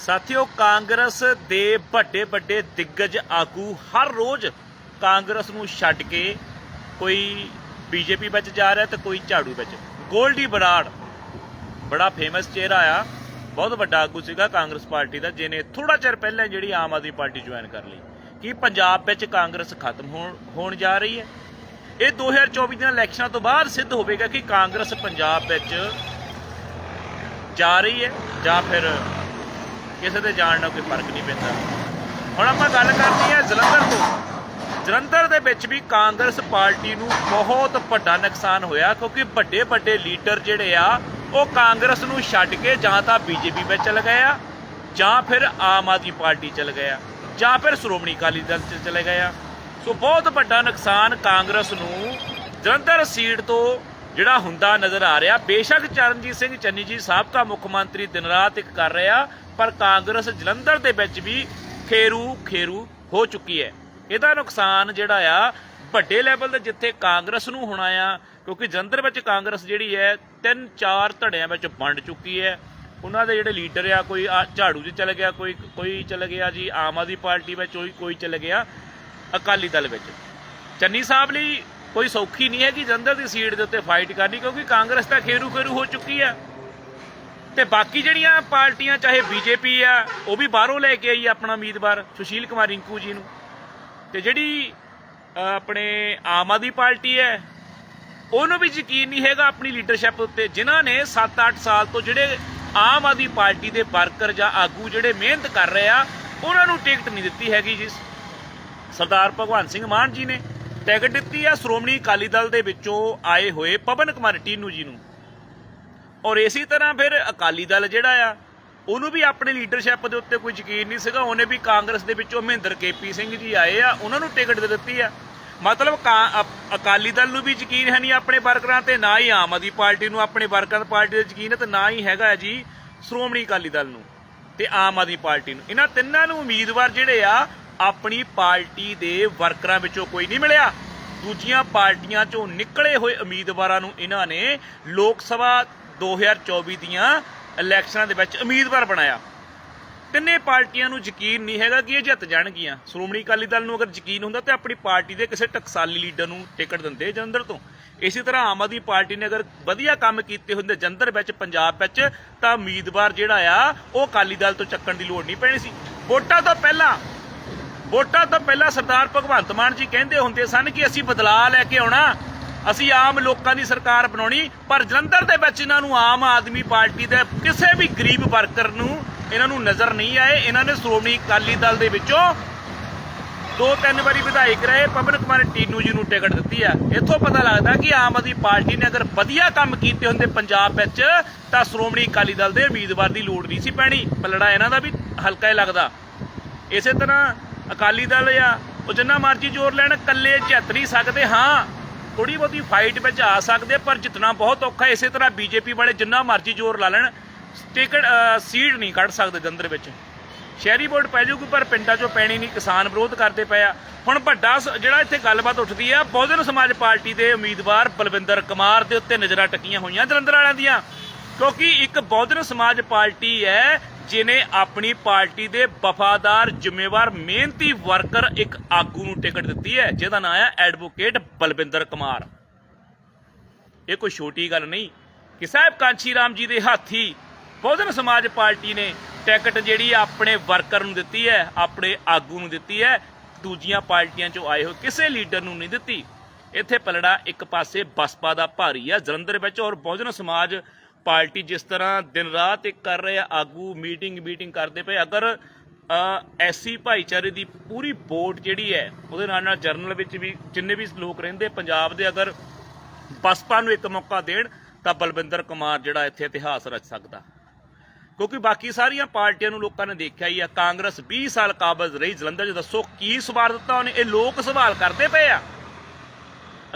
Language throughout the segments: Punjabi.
ਸਾਥੀਓ, ਕਾਂਗਰਸ ਦੇ ਵੱਡੇ ਵੱਡੇ ਦਿੱਗਜ ਆਗੂ ਹਰ ਰੋਜ਼ ਕਾਂਗਰਸ ਨੂੰ ਛੱਡ ਕੇ ਕੋਈ ਬੀਜੇਪੀ ਵਿੱਚ ਜਾ ਰਿਹਾ ਤੇ ਕੋਈ ਝਾੜੂ ਵਿੱਚ। ਗੋਲਡੀ ਬਰਾੜ, ਬੜਾ ਫੇਮਸ ਚਿਹਰਾ ਆ, ਬਹੁਤ ਵੱਡਾ ਆਗੂ ਸੀਗਾ ਕਾਂਗਰਸ ਪਾਰਟੀ ਦਾ, ਜਿਹਨੇ ਥੋੜਾ ਚਿਰ ਪਹਿਲਾਂ ਜਿਹੜੀ ਆਮ ਆਦਮੀ ਪਾਰਟੀ ਜੁਆਇਨ ਕਰ ਲਈ, ਕਿ ਪੰਜਾਬ ਵਿੱਚ ਕਾਂਗਰਸ ਖਤਮ ਹੋਣ ਹੋਣ ਜਾ ਰਹੀ ਹੈ। ਇਹ 2024 ਦੀਆਂ ਇਲੈਕਸ਼ਨਾਂ ਤੋਂ ਬਾਅਦ ਸਿੱਧ ਹੋਵੇਗਾ ਕਿ ਕਾਂਗਰਸ ਪੰਜਾਬ ਵਿੱਚ ਜਾ ਰਹੀ ਹੈ ਜਾਂ ਫਿਰ ਕਿਸੇ ਦੇ ਜਾਣ ਨਾਲ ਕੋਈ ਫ਼ਰਕ ਨਹੀਂ ਪੈਂਦਾ। ਹੁਣ ਆਪਾਂ ਗੱਲ ਕਰਨੀ ਹੈ ਜਲੰਧਰ ਤੋਂ। ਜਲੰਧਰ ਦੇ ਵਿੱਚ ਵੀ ਕਾਂਗਰਸ ਪਾਰਟੀ ਨੂੰ ਬਹੁਤ ਵੱਡਾ ਨੁਕਸਾਨ ਹੋਇਆ, ਕਿਉਂਕਿ ਵੱਡੇ ਵੱਡੇ ਲੀਡਰ ਜਿਹੜੇ ਆ, ਉਹ ਕਾਂਗਰਸ ਨੂੰ ਛੱਡ ਕੇ ਜਾਂ ਤਾਂ ਬੀਜੇਪੀ ਵਿੱਚ ਚਲੇ ਗਏ ਆ, ਜਾਂ ਫਿਰ ਆਮ ਆਦਮੀ ਪਾਰਟੀ ਚਲੇ ਗਏ ਆ, ਜਾਂ ਫਿਰ ਸ਼੍ਰੋਮਣੀ ਅਕਾਲੀ ਦਲ ਚ ਚਲੇ ਗਏ ਆ। ਸੋ ਬਹੁਤ ਵੱਡਾ ਨੁਕਸਾਨ ਕਾਂਗਰਸ ਨੂੰ ਜਲੰਧਰ ਸੀਟ ਤੋਂ ਜਿਹੜਾ ਹੁੰਦਾ ਨਜ਼ਰ ਆ ਰਿਹਾ। ਬੇਸ਼ੱਕ ਚਰਨਜੀਤ ਸਿੰਘ ਚੰਨੀ ਜੀ ਸਾਬਕਾ ਮੁੱਖ ਮੰਤਰੀ ਦਿਨ ਰਾਤ ਇੱਕ ਕਰ ਰਿਹਾ ਪਰ ਕਾਂਗਰਸ ਜਲੰਧਰ ਦੇ ਵਿੱਚ ਵੀ ਖੇਰੂ ਖੇਰੂ ਹੋ ਚੁੱਕੀ ਹੈ। ਇਹਦਾ ਨੁਕਸਾਨ ਜਿਹੜਾ ਆ, ਵੱਡੇ ਲੈਵਲ ਤੇ ਜਿੱਥੇ ਕਾਂਗਰਸ ਨੂੰ ਹੋਣਾ ਆ, ਕਿਉਂਕਿ ਜਲੰਧਰ ਵਿੱਚ ਕਾਂਗਰਸ ਜਿਹੜੀ ਹੈ ਤਿੰਨ ਚਾਰ ਧੜਿਆਂ ਵਿੱਚ ਵੰਡ ਚੁੱਕੀ ਹੈ। ਉਹਨਾਂ ਦੇ ਜਿਹੜੇ ਲੀਡਰ ਆ, ਕੋਈ ਆ ਝਾੜੂ 'ਚ ਚਲੇ ਗਿਆ, ਕੋਈ ਕੋਈ ਚਲੇ ਗਿਆ ਜੀ, ਆਮ ਆਦਮੀ ਪਾਰਟੀ ਵਿੱਚ ਕੋਈ ਕੋਈ ਚਲੇ ਗਿਆ ਅਕਾਲੀ ਦਲ ਵਿੱਚ। ਚੰਨੀ ਸਾਹਿਬ ਲਈ ਕੋਈ ਸੌਖੀ ਨਹੀਂ ਹੈ ਕਿ ਜਲੰਧਰ ਦੀ ਸੀਟ ਦੇ ਉੱਤੇ ਫਾਈਟ ਕਰਨੀ, ਕਿਉਂਕਿ ਕਾਂਗਰਸ ਤਾਂ ਖੇਰੂ ਖੇਰੂ ਹੋ ਚੁੱਕੀ ਹੈ। ਤੇ ਬਾਕੀ ਜਿਹੜੀਆਂ ਪਾਰਟੀਆਂ, ਚਾਹੇ ਬੀਜੇਪੀ ਆ, ਉਹ ਵੀ ਬਾਹਰੋਂ ਲੈ ਕੇ ਆਈ ਆਪਣਾ ਉਮੀਦਵਾਰ, ਸੁਸ਼ੀਲ ਕੁਮਾਰ ਰਿੰਕੂ ਜੀ ਨੂੰ। ਤੇ ਜਿਹੜੀ ਆਪਣੇ ਆਮ ਆਦਮੀ ਪਾਰਟੀ ਹੈ, ਉਹਨੂੰ ਵੀ ਯਕੀਨ ਨਹੀਂ ਹੈਗਾ ਆਪਣੀ ਲੀਡਰਸ਼ਿਪ ਉੱਤੇ। ਜਿਨ੍ਹਾਂ ਨੇ 7-8 ਸਾਲ ਤੋਂ ਜਿਹੜੇ ਆਮ ਆਦਮੀ ਪਾਰਟੀ ਦੇ ਵਰਕਰ ਜਾਂ ਆਗੂ ਜਿਹੜੇ ਮਿਹਨਤ ਕਰ ਰਹੇ ਆ, ਉਹਨਾਂ ਨੂੰ ਟਿਕਟ ਨਹੀਂ ਦਿੱਤੀ ਹੈਗੀ ਜੀ। ਸਰਦਾਰ ਭਗਵੰਤ ਸਿੰਘ ਮਾਨ ਜੀ ਨੇ ਟਿਕਟ ਦਿੱਤੀ ਆ। ਸ਼੍ਰੋਮਣੀ ਅਕਾਲੀ ਦਲ ਦੇ ਵਿੱਚੋਂ ਆਏ ਹੋਏ ਪਵਨ ਕੁਮਾਰ ਟੀਨੂ ਜੀ ਨੂੰ। ਔਰ ਇਸੇ ਤਰ੍ਹਾਂ ਫਿਰ ਅਕਾਲੀ ਦਲ ਜਿਹੜਾ ਆ, ਉਹਨੂੰ ਵੀ ਆਪਣੀ ਲੀਡਰਸ਼ਿਪ ਦੇ ਉੱਤੇ ਕੋਈ ਯਕੀਨ ਨਹੀਂ ਸੀਗਾ। ਉਹਨੇ ਵੀ ਕਾਂਗਰਸ ਦੇ ਵਿੱਚੋਂ ਮਹਿੰਦਰ ਕੇਪੀ ਸਿੰਘ ਜੀ ਆਏ ਆ, ਉਹਨਾਂ ਨੂੰ ਟਿਕਟ ਦੇ ਦਿੱਤੀ ਆ। ਮਤਲਬ ਕਾ- ਅਕਾਲੀ ਦਲ ਨੂੰ ਵੀ ਯਕੀਨ ਹੈ ਨਹੀਂ ਆਪਣੇ ਵਰਕਰਾਂ ਤੇ, ਨਾ ਹੀ ਆਮ ਆਦਮੀ ਪਾਰਟੀ ਨੂੰ ਆਪਣੇ ਵਰਕਰ ਪਾਰਟੀ ਦੇ ਯਕੀਨ ਹੈ ਤੇ ਨਾ ਹੀ ਹੈਗਾ ਜੀ ਸ਼੍ਰੋਮਣੀ ਅਕਾਲੀ ਦਲ ਨੂੰ ਤੇ ਆਮ ਆਦਮੀ ਪਾਰਟੀ ਨੂੰ। ਇਹਨਾਂ ਤਿੰਨਾਂ ਨੂੰ ਉਮੀਦਵਾਰ ਜਿਹੜੇ ਆ, ਆਪਣੀ ਪਾਰਟੀ ਦੇ ਵਰਕਰਾਂ ਵਿੱਚੋਂ ਕੋਈ ਨਹੀਂ ਮਿਲਿਆ। ਦੂਜੀਆਂ ਪਾਰਟੀਆਂ ਚੋਂ ਨਿਕਲੇ ਹੋਏ ਉਮੀਦਵਾਰਾਂ ਨੂੰ ਇਹਨਾਂ ਨੇ ਲੋਕ ਸਭਾ 2024 ਦੀਆਂ ਇਲੈਕਸ਼ਨਾਂ ਦੇ ਵਿੱਚ ਉਮੀਦਵਾਰ ਬਣਾਇਆ। ਤਿੰਨੇ ਪਾਰਟੀਆਂ ਨੂੰ ਯਕੀਨ ਨਹੀਂ ਹੈਗਾ ਕਿ ਇਹ ਜਿੱਤ ਜਾਣਗੀਆਂ। ਸ਼੍ਰੋਮਣੀ ਅਕਾਲੀ ਦਲ ਨੂੰ ਅਗਰ ਯਕੀਨ ਹੁੰਦਾ ਤੇ ਆਪਣੀ ਪਾਰਟੀ ਦੇ ਕਿਸੇ ਟਕਸਾਲੀ ਲੀਡਰ ਨੂੰ ਟਿਕਟ ਦਿੰਦੇ ਜਲੰਧਰ ਤੋਂ। ਇਸੇ ਤਰ੍ਹਾਂ ਆਮ ਆਦਮੀ ਪਾਰਟੀ ਨੇ ਅਗਰ ਵਧੀਆ ਕੰਮ ਕੀਤੇ ਹੁੰਦੇ ਜਲੰਧਰ ਵਿੱਚ, ਪੰਜਾਬ ਵਿੱਚ, ਤਾਂ ਉਮੀਦਵਾਰ ਜਿਹੜਾ ਆ, ਉਹ ਅਕਾਲੀ ਦਲ ਤੋਂ ਚੱਕਣ ਦੀ ਲੋੜ ਨਹੀਂ ਪੈਣੀ ਸੀ। ਵੋਟਾਂ ਤੋਂ ਪਹਿਲਾਂ, ਵੋਟਾਂ ਤੋਂ ਪਹਿਲਾਂ ਸਰਦਾਰ ਭਗਵੰਤ ਮਾਨ ਜੀ ਕਹਿੰਦੇ ਹੁੰਦੇ ਸਨ ਕਿ ਅਸੀਂ ਬਦਲਾਅ ਲੈ ਕੇ ਆਉਣਾ। ਅਸੀਂ ਆਮ ਲੋਕਾਂ ਦੀ ਸਰਕਾਰ ਬਣਾਉਣੀ, ਪਰ ਜਲੰਧਰ ਦੇ ਵਿੱਚ ਇਹਨਾਂ ਨੂੰ ਆਮ ਆਦਮੀ ਪਾਰਟੀ ਦੇ ਕਿਸੇ ਵੀ ਗਰੀਬ ਵਰਕਰ ਨੂੰ ਇਹਨਾਂ ਨੂੰ ਨਜ਼ਰ ਨਹੀਂ ਆਏ। ਇਹਨਾਂ ਨੇ ਸ਼੍ਰੋਮਣੀ ਅਕਾਲੀ ਦਲ ਦੇ ਵਿੱਚੋਂ ਦੋ ਤਿੰਨ ਵਾਰੀ ਵਿਧਾਇਕ ਰਹੇ। ਪਵਨ ਕੁਮਾਰ ਟੀਨੂ ਜੀ ਨੂੰ ਟਿਕਟ ਦਿੱਤੀ ਆ ਇੱਥੋਂ ਪਤਾ ਲੱਗਦਾ ਕਿ ਆਮ ਆਦਮੀ ਪਾਰਟੀ ਨੇ ਅਗਰ ਵਧੀਆ ਕੰਮ ਕੀਤੇ ਹੁੰਦੇ ਪੰਜਾਬ ਵਿੱਚ, ਤਾਂ ਸ਼੍ਰੋਮਣੀ ਅਕਾਲੀ ਦਲ ਦੇ ਉਮੀਦਵਾਰ ਦੀ ਲੋੜ ਨਹੀਂ ਸੀ ਪੈਣੀ। ਪਲੜਾ ਇਹਨਾਂ ਦਾ ਵੀ ਹਲਕਾ ਹੀ ਲੱਗਦਾ। ਇਸੇ ਤਰ੍ਹਾਂ ਅਕਾਲੀ ਦਲ ਆ ਉਹ ਜਿੰਨਾ ਮਰਜ਼ੀ ਜ਼ੋਰ ਲੈਣ, ਇਕੱਲੇ ਜਿੱਤ ਨਹੀਂ ਸਕਦੇ। ਹਾਂ ਥੋੜੀ ਬਹੁਤੀ ਫਾਈਟ ਵਿੱਚ ਆ ਸਕਦੇ, ਪਰ ਜਿੱਤਣਾ ਬਹੁਤ ਔਖਾ ਇਸੇ ਤਰ੍ਹਾਂ ਬੀਜੇਪੀ ਵਾਲੇ ਜਿੰਨਾ ਮਰਜ਼ੀ ਜ਼ੋਰ ਲਾ ਲੈਣ ਟਿਕਟ ਸੀਟ ਨਹੀਂ ਕੱਢ ਸਕਦੇ ਜੰਦਰ ਵਿੱਚ। ਸ਼ਹਿਰੀ ਬੋਰਡ ਪੈ ਜਾਊਗੀ, ਪਰ ਪਿੰਡਾਂ 'ਚੋਂ ਪੈਣੀ ਨਹੀਂ, ਕਿਸਾਨ ਵਿਰੋਧ ਕਰਦੇ ਪਏ ਆ। ਹੁਣ ਵੱਡਾ ਜਿਹੜਾ ਇੱਥੇ ਗੱਲਬਾਤ ਉੱਠਦੀ ਆ, ਬਹੁਜਨ ਸਮਾਜ ਪਾਰਟੀ ਦੇ ਉਮੀਦਵਾਰ ਬਲਵਿੰਦਰ ਕੁਮਾਰ ਦੇ ਉੱਤੇ ਨਜ਼ਰਾਂ ਟਕੀਆਂ ਹੋਈਆਂ ਜਲੰਧਰ ਵਾਲਿਆਂ ਦੀਆਂ, ਕਿਉਂਕਿ ਇੱਕ ਬਹੁਜਨ ਸਮਾਜ ਪਾਰਟੀ ਹੈ ਜਿਨੇ ਆਪਣੀ ਪਾਰਟੀ ਦੇ ਵਫਾਦਾਰ, ਜ਼ਿੰਮੇਵਾਰ, ਮਿਹਨਤੀ ਵਰਕਰ ਇੱਕ ਆਗੂ ਨੂੰ ਟਿਕਟ ਦਿੱਤੀ ਹੈ, ਜਿਹਦਾ ਨਾਮ ਹੈ ਐਡਵੋਕੇਟ ਬਲਵਿੰਦਰ ਕੁਮਾਰ। ਇਹ ਕੋਈ ਛੋਟੀ ਗੱਲ ਨਹੀਂ ਕਿ ਸਾਹਿਬ ਕਾਂਚੀ ਰਾਮ ਜੀ ਦੇ ਹਾਥੀ ਬਹੁਜਨ ਸਮਾਜ ਪਾਰਟੀ ਨੇ ਟਿਕਟ ਜਿਹੜੀ ਆਪਣੇ ਵਰਕਰ ਨੂੰ ਦਿੱਤੀ ਹੈ, ਆਪਣੇ ਆਗੂ ਨੂੰ ਦਿੱਤੀ ਹੈ, ਦੂਜੀਆਂ ਪਾਰਟੀਆਂ ਚੋਂ ਆਏ ਹੋਏ ਕਿਸੇ ਲੀਡਰ ਨੂੰ ਨਹੀਂ ਦਿੱਤੀ। ਇੱਥੇ ਪਲੜਾ ਇੱਕ ਪਾਸੇ ਬਸਪਾ ਦਾ ਭਾਰੀ ਹੈ, ਜਲੰਧਰ ਵਿੱਚ ਔਰ ਬਹੁਜਨ ਸਮਾਜ ਪਾਰਟੀ ਜਿਸ ਤਰ੍ਹਾਂ ਦਿਨ ਰਾਤ ਇੱਕ ਕਰ ਰਹੇ ਆ, ਆਗੂ ਮੀਟਿੰਗ ਮੀਟਿੰਗ ਕਰਦੇ ਪਏ। ਅਗਰ ਐਸੀ ਭਾਈਚਾਰੇ ਦੀ ਪੂਰੀ ਵੋਟ ਜਿਹੜੀ ਹੈ, ਉਹਦੇ ਨਾਲ ਨਾਲ ਜਰਨਲ ਵਿੱਚ ਵੀ ਜਿੰਨੇ ਵੀ ਲੋਕ ਰਹਿੰਦੇ, ਪੰਜਾਬ ਦੇ ਅਗਰ ਬਸਪਾ ਨੂੰ ਇੱਕ ਮੌਕਾ ਦੇਣ, ਤਾਂ ਬਲਵਿੰਦਰ ਕੁਮਾਰ ਜਿਹੜਾ ਇੱਥੇ ਇਤਿਹਾਸ ਰਚ ਸਕਦਾ। ਕਿਉਂਕਿ ਬਾਕੀ ਸਾਰੀਆਂ ਪਾਰਟੀਆਂ ਨੂੰ ਲੋਕਾਂ ਨੇ ਦੇਖਿਆ ਹੀ ਆ, ਕਾਂਗਰਸ 20 ਸਾਲ ਕਾਬਜ਼ ਰਹੀ, ਜਲੰਧਰ 'ਚ ਦੱਸੋ ਕੀ ਸਵਾਰ ਦਿੱਤਾ ਉਹਨੇ? ਇਹ ਲੋਕ ਸਵਾਲ ਕਰਦੇ ਪਏ ਆ।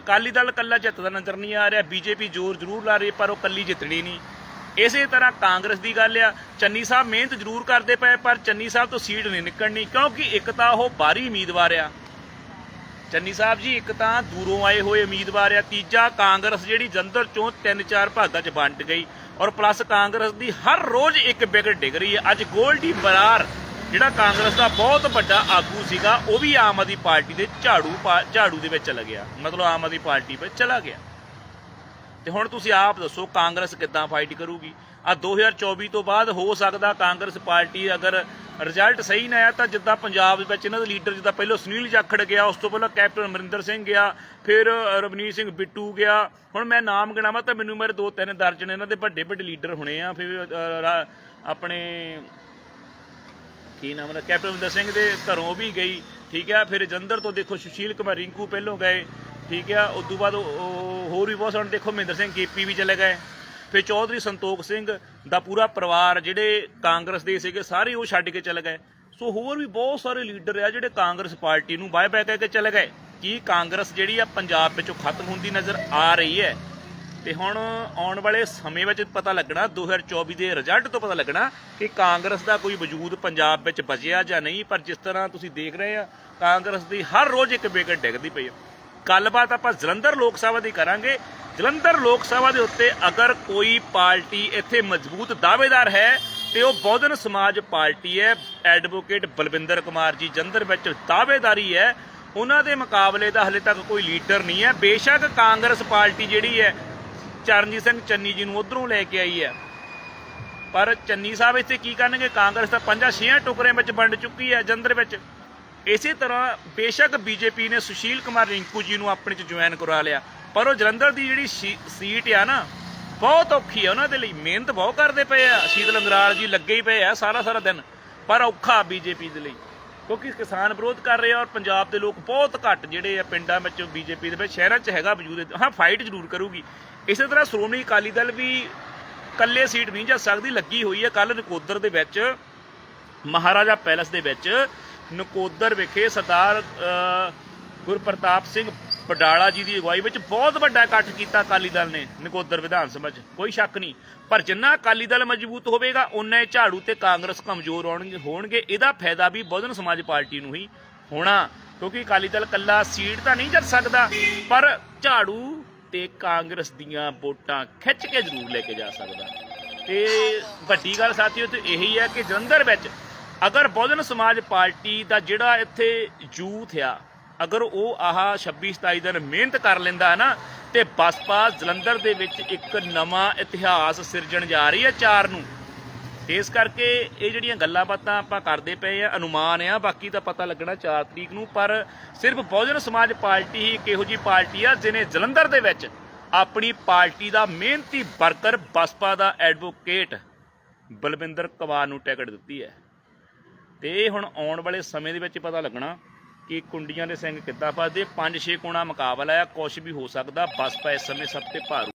ਅਕਾਲੀ ਦਲ ਕੱਲਾ ਜਿੱਤਦਾ ਨਜ਼ਰ ਨਹੀਂ ਆ ਰਿਹਾ, ਬੀਜੇਪੀ ਜ਼ੋਰ ਜ਼ਰੂਰ ਲਾ ਰਹੀ ਪਰ ਉਹ ਕੱਲੀ ਜਿੱਤਣੀ ਨਹੀਂ। ਇਸੇ ਤਰ੍ਹਾਂ ਕਾਂਗਰਸ ਦੀ ਗੱਲ ਆ, ਚੰਨੀ ਸਾਹਿਬ ਮਿਹਨਤ ਜ਼ਰੂਰ ਕਰਦੇ ਪਏ, ਪਰ ਚੰਨੀ ਸਾਹਿਬ ਤੋਂ ਸੀਟ ਨਹੀਂ ਨਿਕਲਣੀ, ਕਿਉਂਕਿ ਇੱਕ ਤਾਂ ਉਹ ਬਾਹਰੀ ਉਮੀਦਵਾਰ ਆ। ਚੰਨੀ ਸਾਹਿਬ ਜੀ, ਇੱਕ ਤਾਂ ਦੂਰੋਂ ਆਏ ਹੋਏ ਉਮੀਦਵਾਰ ਆ, ਤੀਜਾ ਕਾਂਗਰਸ ਜਿਹੜੀ ਜੰਦਰ ਚੋਂ ਤਿੰਨ ਚਾਰ ਭਾਗਾਂ 'ਚ ਵੰਡ ਗਈ, ਔਰ ਪਲੱਸ ਕਾਂਗਰਸ ਦੀ ਹਰ ਰੋਜ਼ ਇੱਕ ਵਿਕਟ ਡਿੱਗ ਰਹੀ ਹੈ। ਅੱਜ ਗੋਲਡੀ ਬਰਾਰ ਜਿਹੜਾ ਕਾਂਗਰਸ ਦਾ ਬਹੁਤ ਵੱਡਾ ਆਗੂ ਸੀਗਾ, ਉਹ ਵੀ ਆਮ ਆਦਮੀ ਪਾਰਟੀ ਦੇ ਝਾੜੂ ਪਾ- ਝਾੜੂ ਦੇ ਵਿੱਚ ਚਲਾ ਗਿਆ। ਮਤਲਬ ਆਮ ਆਦਮੀ ਪਾਰਟੀ ਵਿੱਚ ਚਲਾ ਗਿਆ। ਤੇ ਹੁਣ ਤੁਸੀਂ ਆਪ ਦੱਸੋ, ਕਾਂਗਰਸ ਕਿੱਦਾਂ ਫਾਈਟ ਕਰੂਗੀ? ਆ 2024 ਤੋਂ ਬਾਅਦ ਹੋ ਸਕਦਾ ਕਾਂਗਰਸ ਪਾਰਟੀ ਅਗਰ ਰਿਜ਼ਲਟ ਸਹੀ ਨਾ ਆਇਆ ਤਾਂ ਜਿੱਦਾਂ ਪੰਜਾਬ ਦੇ ਵਿੱਚ ਇਹਨਾਂ ਦੇ ਲੀਡਰ ਜਿੱਦਾਂ ਪਹਿਲਾਂ ਸੁਨੀਲ ਜਾਖੜ ਗਿਆ, ਉਸ ਤੋਂ ਪਹਿਲਾਂ ਕੈਪਟਨ ਅਮਰਿੰਦਰ ਸਿੰਘ ਗਿਆ, ਫਿਰ ਰਵਨੀਤ ਸਿੰਘ ਬਿੱਟੂ ਗਿਆ। ਹੁਣ ਮੈਂ ਨਾਮ ਗਿਣਾਵਾਂ ਤਾਂ ਮੈਨੂੰ ਮੇਰੇ ਦੋ ਤਿੰਨ ਦਰਜਨ ਇਹਨਾਂ ਦੇ ਵੱਡੇ ਵੱਡੇ ਲੀਡਰ ਹੋਣੇ ਆ, ਫਿਰ ਆਪਣੇ ਕੀ ਨਾਮ ਹੈ ਕੈਪਟਨ ਅਮਰਿੰਦਰ ਸਿੰਘ ਦੇ ਘਰੋਂ ਵੀ ਗਈ, ਠੀਕ ਹੈ ਫਿਰ ਜੰਦਰ ਤੋਂ ਦੇਖੋ ਸੁਸ਼ੀਲ ਕੁਮਾਰ, ਰਿੰਕੂ ਪਹਿਲੋਂ ਗਏ, ਠੀਕ ਹੈ ਉਸ ਤੋਂ ਬਾਅਦ ਉਹ- ਹੋਰ ਵੀ ਬਹੁਤ ਸਾਰੇ ਦੇਖੋ ਮਹਿੰਦਰ ਸਿੰਘ ਕੇਪੀ ਵੀ ਚਲੇ ਗਏ, ਫਿਰ ਚੌਧਰੀ ਸੰਤੋਖ ਸਿੰਘ ਦਾ ਪੂਰਾ ਪਰਿਵਾਰ, ਜਿਹੜੇ ਕਾਂਗਰਸ ਦੇ ਸੀਗੇ, ਸਾਰੇ ਉਹ ਛੱਡ ਕੇ ਚਲੇ ਗਏ। ਸੋ ਹੋਰ ਵੀ ਬਹੁਤ ਸਾਰੇ ਲੀਡਰ ਆ ਜਿਹੜੇ ਕਾਂਗਰਸ ਪਾਰਟੀ ਨੂੰ ਬਾਏ ਬਾਏ ਕਹਿ ਕੇ ਚਲੇ ਗਏ। ਕੀ ਕਾਂਗਰਸ ਜਿਹੜੀ ਆ ਪੰਜਾਬ ਵਿੱਚੋਂ ਖਤਮ ਹੁੰਦੀ ਨਜ਼ਰ ਆ ਰਹੀ ਹੈ? ਤੇ ਹੁਣ ਆਉਣ ਵਾਲੇ ਸਮੇਂ ਵਿੱਚ ਪਤਾ ਲੱਗਣਾ 2024 ਦੇ ਰਿਜ਼ਲਟ ਤੋਂ ਪਤਾ ਲੱਗਣਾ ਕਿ ਕਾਂਗਰਸ ਦਾ ਕੋਈ ਵਜੂਦ ਪੰਜਾਬ ਵਿੱਚ ਬਚਿਆ ਜਾਂ ਨਹੀਂ, ਪਰ ਜਿਸ ਤਰ੍ਹਾਂ ਤੁਸੀਂ ਦੇਖ ਰਹੇ ਆ, ਕਾਂਗਰਸ ਦੀ ਹਰ ਰੋਜ਼ ਇੱਕ ਵਿਕਟ ਡਿੱਗਦੀ ਪਈ ਹੈ ਗੱਲਬਾਤ ਆਪਾਂ ਜਲੰਧਰ ਲੋਕ ਸਭਾ ਦੀ ਕਰਾਂਗੇ। ਜਲੰਧਰ ਲੋਕ ਸਭਾ ਦੇ ਉੱਤੇ ਅਗਰ ਕੋਈ ਪਾਰਟੀ ਇੱਥੇ ਮਜ਼ਬੂਤ ਦਾਅਵੇਦਾਰ ਹੈ, ਤੇ ਉਹ ਬਹੁਜਨ ਸਮਾਜ ਪਾਰਟੀ ਹੈ, ਐਡਵੋਕੇਟ ਬਲਵਿੰਦਰ ਕੁਮਾਰ ਜੀ ਜਲੰਧਰ ਵਿੱਚ ਦਾਅਵੇਦਾਰੀ ਹੈ, ਉਹਨਾਂ ਦੇ ਮੁਕਾਬਲੇ ਦਾ ਹਲੇ ਤੱਕ ਕੋਈ ਲੀਡਰ ਨਹੀਂ ਹੈ। ਬੇਸ਼ੱਕ ਕਾਂਗਰਸ ਪਾਰਟੀ ਜਿਹੜੀ ਹੈ ਚਰਨਜੀਤ ਸਿੰਘ ਚੰਨੀ ਜੀ ਨੂੰ ਉਧਰੋਂ ਲੈ ਕੇ ਆਈ ਹੈ। ਪਰ ਚੰਨੀ ਸਾਹਿਬ ਇੱਥੇ ਕੀ ਕਰਨਗੇ? ਕਾਂਗਰਸ ਤਾਂ ਪੰਜਾਂ ਛੇਆਂ ਟੁਕੜਿਆਂ ਵਿੱਚ ਵੰਡ ਚੁੱਕੀ ਹੈ ਜੰਦਰ ਵਿੱਚ। ਇਸੇ ਤਰ੍ਹਾਂ ਬੇਸ਼ੱਕ ਬੀਜੇਪੀ ਨੇ ਸੁਸ਼ੀਲ ਕੁਮਾਰ ਰਿੰਕੂ ਜੀ ਨੂੰ ਆਪਣੇ ਚ ਜੁਆਇਨ ਕਰਵਾ ਲਿਆ। ਪਰ ਉਹ ਜਲੰਧਰ ਦੀ ਜਿਹੜੀ ਸੀ- ਸੀਟ ਆ ਨਾ, ਬਹੁਤ ਔਖੀ ਆ। ਉਹਨਾਂ ਦੇ ਲਈ ਮਿਹਨਤ ਬਹੁਤ ਕਰਦੇ ਪਏ ਆ। ਸ਼ੀਤਲ ਅੰਗਰਾਲ ਜੀ ਲੱਗੇ ਹੀ ਪਏ ਆ ਸਾਰਾ ਸਾਰਾ ਦਿਨ। ਪਰ ਔਖਾ ਬੀਜੇਪੀ ਦੇ ਲਈ। ਕਿਉਂਕਿ ਕਿਸਾਨ ਵਿਰੋਧ ਕਰ ਰਹੇ ਆ ਔਰ ਪੰਜਾਬ ਦੇ ਲੋਕ ਬਹੁਤ ਘੱਟ ਜਿਹੜੇ ਆ ਪਿੰਡਾਂ ਵਿੱਚ ਬੀਜੇਪੀ ਦੇ ਵਿੱਚ, ਸ਼ਹਿਰਾਂ 'ਚ ਹੈਗਾ ਵਜੂਦ ਹਾਂ। ਫਾਈਟ ਜ਼ਰੂਰ ਕਰੂਗੀ। ਇਸੇ ਤਰ੍ਹਾਂ ਸ਼੍ਰੋਮਣੀ ਅਕਾਲੀ ਦਲ ਵੀ ਕੱਲੇ ਸੀਟ ਨਹੀਂ ਜਾ ਸਕਦੀ, ਲੱਗੀ ਹੋਈ ਹੈ। ਕੱਲ ਨਕੋਦਰ ਦੇ ਵਿੱਚ, ਮਹਾਰਾਜਾ ਪੈਲਸ ਦੇ ਵਿੱਚ, ਨਕੋਦਰ ਵਿਖੇ ਸਰਦਾਰ ਗੁਰਪ੍ਰਤਾਪ ਸਿੰਘ ਬਡਾਲਾ ਜੀ ਦੀ ਅਗਵਾਈ ਵਿੱਚ ਬਹੁਤ ਵੱਡਾ ਇਕੱਠ ਕੀਤਾ ਅਕਾਲੀ ਦਲ ਨੇ, ਨਕੋਦਰ ਵਿਧਾਨ ਸਭਾ 'ਚ। ਕੋਈ ਸ਼ੱਕ ਨਹੀਂ। ਪਰ ਜਿੰਨਾ ਅਕਾਲੀ ਦਲ ਮਜ਼ਬੂਤ ਹੋਵੇਗਾ ਉਨਾ ਹੀ ਝਾੜੂ ਤੇ ਕਾਂਗਰਸ ਕਮਜ਼ੋਰ ਹੋਣਗੇ ਹੋਣਗੇ। ਇਹਦਾ ਫਾਇਦਾ ਵੀ ਬਹੁਜਨ ਸਮਾਜ ਪਾਰਟੀ ਨੂੰ ਹੀ ਹੋਣਾ। ਕਿਉਂਕਿ ਅਕਾਲੀ ਦਲ ਕੱਲਾ ਸੀਟ ਤਾਂ ਨਹੀਂ ਜਿੱਤ ਸਕਦਾ। ਪਰ ਝਾੜੂ ਤੇ ਕਾਂਗਰਸ ਦੀਆਂ ਵੋਟਾਂ ਖਿੱਚ ਕੇ ਜ਼ਰੂਰ ਲੈ ਕੇ ਜਾ ਸਕਦਾ। ਤੇ ਵੱਡੀ ਗੱਲ ਸਾਥੀਓ, ਤੇ ਇਹੀ ਹੈ ਕਿ ਜਲੰਧਰ ਵਿੱਚ ਅਗਰ ਬਹੁਜਨ ਸਮਾਜ ਪਾਰਟੀ ਦਾ ਜਿਹੜਾ ਇੱਥੇ ਯੂਥ ਆ ਅਗਰ ਉਹ ਆਹ 26 27 ਦਿਨ ਮਿਹਨਤ ਕਰ ਲੈਂਦਾ ਹੈ ਨਾ, ਤੇ ਬਸਪਾ ਜਲੰਧਰ ਦੇ ਵਿੱਚ ਇੱਕ ਨਵਾਂ ਇਤਿਹਾਸ ਸਿਰਜਣ ਜਾ ਰਹੀ ਹੈ ਚਾਰ ਨੂੰ। ਇਸ ਕਰਕੇ ਇਹ ਜਿਹੜੀਆਂ ਗੱਲਾਂ ਬਾਤਾਂ ਆਪਾਂ ਕਰਦੇ ਪਏ ਆ, ਅਨੁਮਾਨ ਆ, ਬਾਕੀ ਤਾਂ ਪਤਾ ਲੱਗਣਾ 4 ਤਰੀਕ ਨੂੰ, ਪਰ ਸਿਰਫ ਬਹੁਜਨ ਸਮਾਜ ਪਾਰਟੀ ਹੀ ਇੱਕ ਇਹੋ ਜੀ ਪਾਰਟੀ ਆ, ਜਿਹਨੇ ਜਲੰਧਰ ਦੇ ਵਿੱਚ ਆਪਣੀ ਪਾਰਟੀ ਦਾ ਮਿਹਨਤੀ ਵਰਕਰ ਬਸਪਾ ਦਾ ਐਡਵੋਕੇਟ ਬਲਵਿੰਦਰ ਕਵਾਰ ਨੂੰ ਟਿਕਟ ਦਿੱਤੀ ਹੈ। ਤੇ ਇਹ ਹੁਣ ਆਉਣ ਵਾਲੇ ਸਮੇਂ ਦੇ ਵਿੱਚ ਪਤਾ ਲੱਗਣਾ। ਕਿ ਕੁੰਡੀਆਂ ਦੇ ਸਿੰਘ ਕਿੱਦਾਂ ਫਸਦੇ? 5-6 ਕੋਣਾ ਮੁਕਾਬਲਾ ਆ ਕੁਝ ਵੀ ਹੋ ਸਕਦਾ ਬਸਪਾ ਇਸ ਸਮੇਂ ਸਭ ਤੇ ਭਾਰੂ।